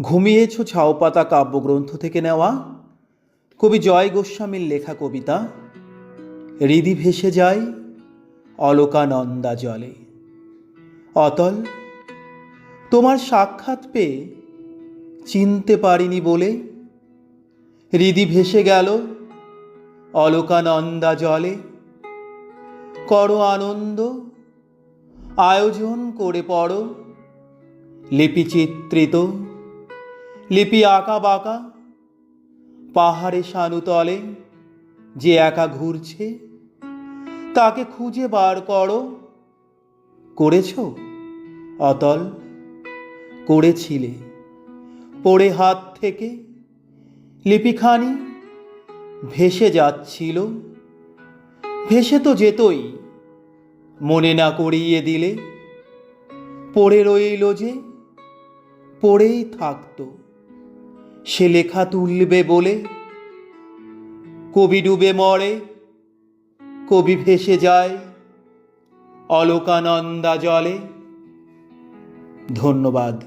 ঘুমিয়েছ ছাওপাতা কাব্যগ্রন্থ থেকে নেওয়া? কবি জয় গোস্বামীর লেখা কবিতা, হৃদি ভেসে যায় অলকানন্দা জলে। অতল, তোমার সাক্ষাৎ পেয়ে চিনতে পারিনি বলে, হৃদি ভেসে গেল অলকানন্দা জলে। করো আনন্দ, আয়োজন করে পড়ো, লিপি চিত্রিত লিপি আঁকা বাঁকা, পাহাড়ে শানুতলে যে একা ঘুরছে, তাকে খুঁজে বার করো। করেছ? অতল করেছিলে। পড়ে হাত থেকে লিপিখানি ভেসে যাচ্ছিল। ভেসে তো যেতই, মনে না করিয়ে দিলে। পড়ে রইল যে, পড়েই থাকতো। সে লেখা তুলবে বলে। কবি ডুবে মরে কবি ভেসে যায় অলোকানন্দা জলে। ধন্যবাদ।